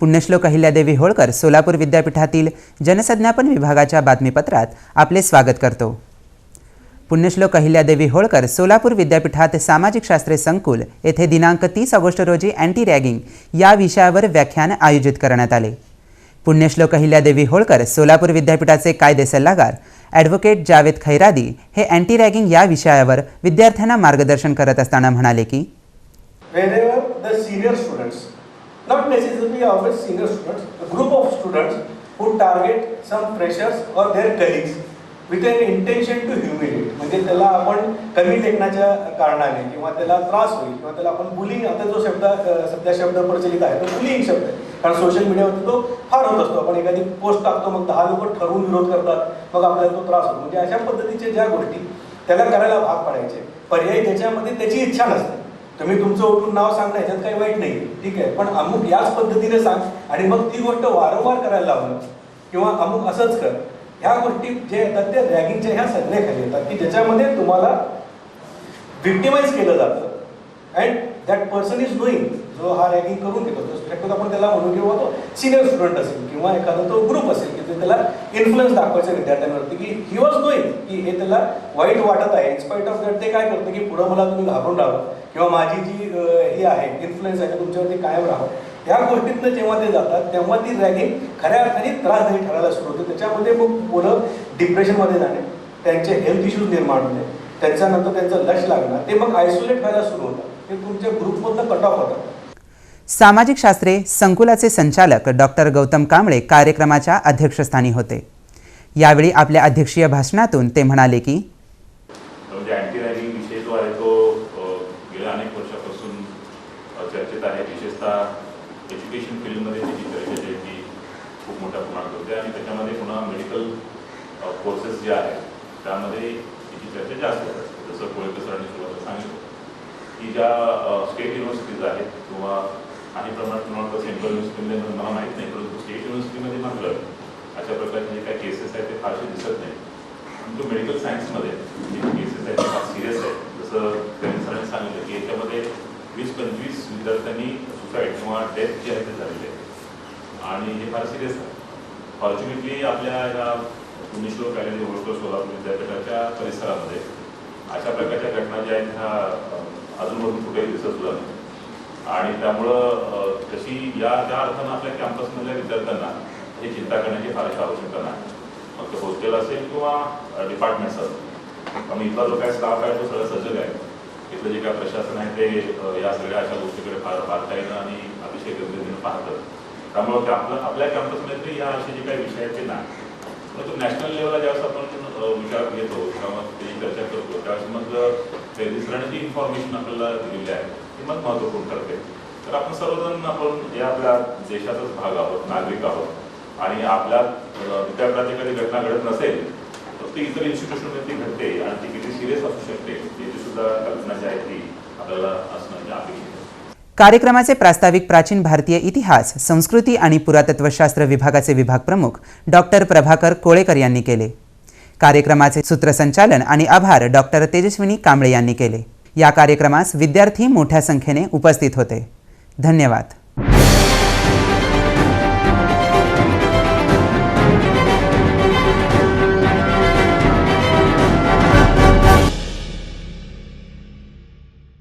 पुण्यश्लोक अहिल्यादेवी होळकर सोलापूर विद्यापीठातील जनसंज्ञापन विभागाच्या बातमीपत्रात आपले स्वागत करतो. पुण्यश्लोक अहिल्यादेवी होळकर सोलापूर विद्यापीठात सामाजिक शास्त्रे संकुल येथे दिनांक तीस ऑगस्ट रोजी अँटी रॅगिंग या विषयावर व्याख्यान आयोजित करण्यात आले. पुण्यश्लोक अहिल्यादेवी होळकर सोलापूर विद्यापीठाचे कायदे सल्लागार ॲडव्होकेट जावेद खैरादी हे अँटी रॅगिंग या विषयावर विद्यार्थ्यांना मार्गदर्शन करत असताना म्हणाले की not necessarily always senior students, a group of students who target some freshers or their colleagues with an intention to humiliate. म्हणजे त्याला आपण कमी लेखनाच्या कारणाने किंवा त्याला त्रास होईल किंवा त्याला आपण बुलिंग आता जो शब्द सध्या शब्द प्रचलित आहे तो बुलिंग शब्द आहे. कारण सोशल मीडियावरती तो फार होत असतो. आपण एखादी पोस्ट टाकतो मग दहा लोक ठरवून विरोध करतात मग आपल्याला तो त्रास होतो. म्हणजे अशा पद्धतीच्या ज्या गोष्टी त्याला करायला भाग पाडायचे. पर्यायी ज्याच्यामध्ये त्याची इच्छा नसते. तुम्ही तुमचं उठून नाव सांगणं याच्यात काही वाईट नाही. ठीक आहे. पण अमुक याच पद्धतीने सांग आणि मग ती गोष्ट वारंवार करायला लावणं किंवा अमुक असंच कर. ह्या गोष्टी जे येतात ते रॅगिंगच्या ह्या संज्ञेखाली येतात की ज्याच्यामध्ये तुम्हाला विक्टिमाइज केलं जातं. And that person is knowing जो हा रॅगिंग करून घेतो तो शक्यतो आपण त्याला म्हणू किंवा तो सिनियर स्टुडंट असेल किंवा एखादा तो ग्रुप असेल की ते त्याला इन्फ्लुएन्स दाखवायचं विद्यार्थ्यांवरती की ही वॉज नोईंग की हे त्याला वाईट वाटत आहे. इन्स्पाईट ऑफ दॅट ते काय करतं की पुढं मला तुम्ही घाबरून राहावं किंवा माझी जी हे आहे इन्फ्लुएन्स आहे तुमच्यावरती कायम राहावं. या गोष्टीतनं जेव्हा ते जातात तेव्हा ती रॅगिंग खऱ्या अर्थाने त्रासदायी ठरायला सुरू होते. त्याच्यामध्ये मग मुलं डिप्रेशनमध्ये जाणे त्यांचे हेल्थ इश्यूज निर्माण होणे त्याच्यानंतर त्यांचं लक्ष लागणं ते मग आयसोलेट व्हायला सुरू होतं ते तुमच्या ग्रुपमधनं कट ऑफ होतात. सामाजिक शास्त्रे संकुलाचे संचालक डॉक्टर गौतम कांबळे कार्यक्रमाच्या अध्यक्षस्थानी होते. यावेळी आपल्या अध्यक्षीय भाषणातून ते म्हणाले की चर्चेत आहे. विशेषतः एज्युकेशन फील्डमध्ये त्याची चर्चा जी ती खूप मोठ्या प्रमाणात होते आणि त्याच्यामध्ये पुन्हा मेडिकल कोर्सेस जे आहेत त्यामध्ये त्याची चर्चा जास्त होत असते. जसं कोळेकर सरांनी सुरुवातीला सांगितलं की ज्या स्टेट युनिव्हर्सिटीज आहेत किंवा काही प्रमाणात प्रमाणात सेंट्रल युनिव्हर्सिटीमध्ये मला माहीत नाही परंतु स्टेट युनिव्हर्सिटीमध्ये मात्र अशा प्रकारचे जे काही केसेस आहेत ते फारसे दिसत नाही. परंतु मेडिकल सायन्समध्ये जे केसेस आहेत ते फार सिरियस आहेत. जसं त्यांनी सरांनी सांगितलं की याच्यामध्ये वीस पंचवीस विद्यार्थ्यांनी सुसाईड किंवा डेथ जे आहे ते झालेले आहे आणि हे फार सिरियस आहे. फॉर्च्युनेटली आपल्या या पुण्यश्लोक कॅलेरी होळकर सोलापूर विद्यापीठाच्या परिसरामध्ये अशा प्रकारच्या घटना ज्या आहेत ह्या अजूनमधून कुठेही दिसत सुद्धा नाही. आणि त्यामुळं तशी या त्या अर्थानं आपल्या कॅम्पसमधल्या विद्यार्थ्यांना हे चिंता करण्याची फारशी आवश्यकता नाही. मग ते हॉस्टेल असेल किंवा डिपार्टमेंट्स असेल. पण इथला जो काय स्टाफ आहे तो सगळं सजग आहे. इथलं जे काय प्रशासन आहे ते या सगळ्या अशा गोष्टीकडे फार बारकाईनं आणि अतिशय गंभीरतेनं पाहतं. त्यामुळं ते आपलं आपल्या कॅम्पसमध्ये या असे जे काही विषय आहेत ते नाही. परंतु नॅशनल लेवलला ज्यावेळेस आपण विचार घेतो किंवा त्याची चर्चा करतो त्यावेळेस मग पेरिस इन्फॉर्मेशन आपल्याला दिलेली आहे ती मग महत्त्वपूर्ण ठरते. तर आपण सर्वजण आपण या आपल्या देशाचाच भाग आहोत नागरिक आहोत आणि आपल्या अ, विद्यापीठात एखादी घटना घडत नसेल तर ती इतर इन्स्टिट्यूशनमध्ये ती घडते आणि ती किती सिरियस असू शकते याची सुद्धा कल्पना जी आहे ती आपल्याला असणं म्हणजे अपेक्षित आहे. कार्यक्रमाचे प्रास्ताविक प्राचीन भारतीय इतिहास संस्कृती आणि पुरातत्वशास्त्र विभागाचे विभाग प्रमुख डॉक्टर प्रभाकर कोळेकर यांनी केले. कार्यक्रमाचे सूत्रसंचालन आणि आभार डॉक्टर तेजस्विनी कांबळे यांनी केले. या कार्यक्रमास विद्यार्थी मोठ्या संख्येने उपस्थित होते. धन्यवाद.